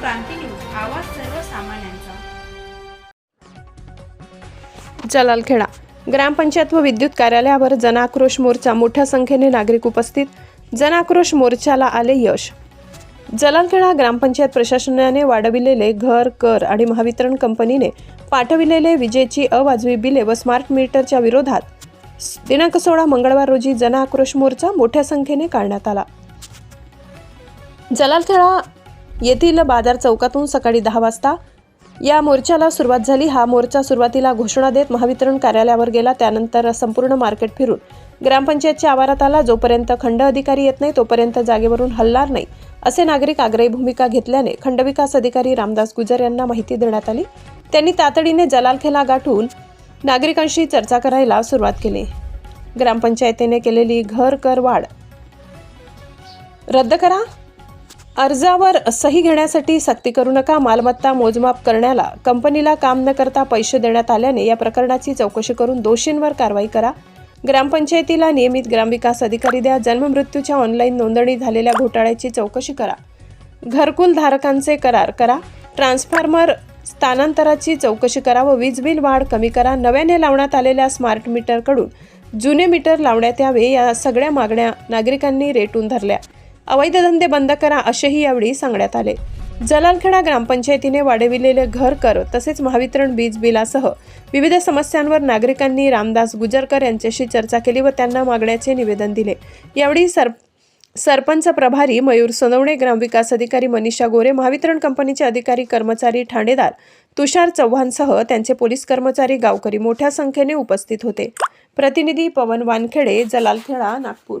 क्रांती news आवाज सर्वसामान्यांचा. जलालखेडा. ग्रामपंचायत व विद्युत कार्यालयावर जनाक्रोश मोर्चा मोठ्या संख्येने नागरिक उपस्थित. जनाक्रोश मोर्चाला आले यश. जलालखेडा ग्रामपंचायत प्रशासनाने वाढविलेले घर कर आणि महावितरण कंपनीने पाठविलेले विजेची अवाजवी बिले व स्मार्ट मीटरच्या विरोधात दिनांक सोळा मंगळवार रोजी जनाक्रोश मोर्चा मोठ्या संख्येने काढण्यात आला. जलालखेडा येथील बाजार चौकातून सकाळी दहा वाजता. या मोर्चाला सुरुवात झाली. हा मोर्चा सुरुवातीला घोषणा देत महावितरण कार्यालयावर गेला. त्यानंतर संपूर्ण मार्केट फिरून ग्रामपंचायतच्या आवारात आला. जोपर्यंत खंड अधिकारी येत नाही तोपर्यंत जागेवरून हलणार नाही असे नागरिक आग्रही भूमिका घेतल्याने खंडविकास अधिकारी रामदास गुजर यांना माहिती देण्यात आली. त्यांनी तातडीने जलालखेला गाठून नागरिकांशी चर्चा करायला सुरुवात केली. ग्रामपंचायतीने केलेली घर कर वाढ रद्द करा. अर्जावर सही घेण्यासाठी सक्ती करू नका मालमत्ता मोजमाप करण्याला कंपनीला काम न करता पैसे देण्यात आल्याने या प्रकरणाची चौकशी करून दोषींवर कारवाई करा. ग्रामपंचायतीला नियमित ग्रामविकास अधिकारी द्या जन्ममृत्यूच्या ऑनलाईन नोंदणी झालेल्या घोटाळ्याची चौकशी करा. घरकुल धारकांचे करार करा. ट्रान्सफॉर्मर स्थानांतराची चौकशी करा व वीज बिल वाढ कमी करा. नव्याने लावण्यात आलेल्या स्मार्ट मीटरकडून जुने मीटर लावण्यात यावे या सगळ्या मागण्या नागरिकांनी रेटून धरल्या. अवैध धंदे बंद करा असेही यावेळी सांगण्यात आले. जलालखेडा ग्रामपंचायतीने वाढविलेले घर कर तसेच महावितरण वीज बिलासह विविध समस्यांवर नागरिकांनी रामदास गुजरकर यांच्याशी चर्चा केली व त्यांना मागण्याचे निवेदन दिले. यावेळी सर सरपंच प्रभारी मयूर सोनवणे ग्रामविकास अधिकारी मनीषा गोरे महावितरण कंपनीचे अधिकारी कर्मचारी ठाणेदार तुषार चव्हाणसह त्यांचे पोलीस कर्मचारी गावकरी मोठ्या संख्येने उपस्थित होते. प्रतिनिधी पवन वानखेडे जलालखेडा नागपूर.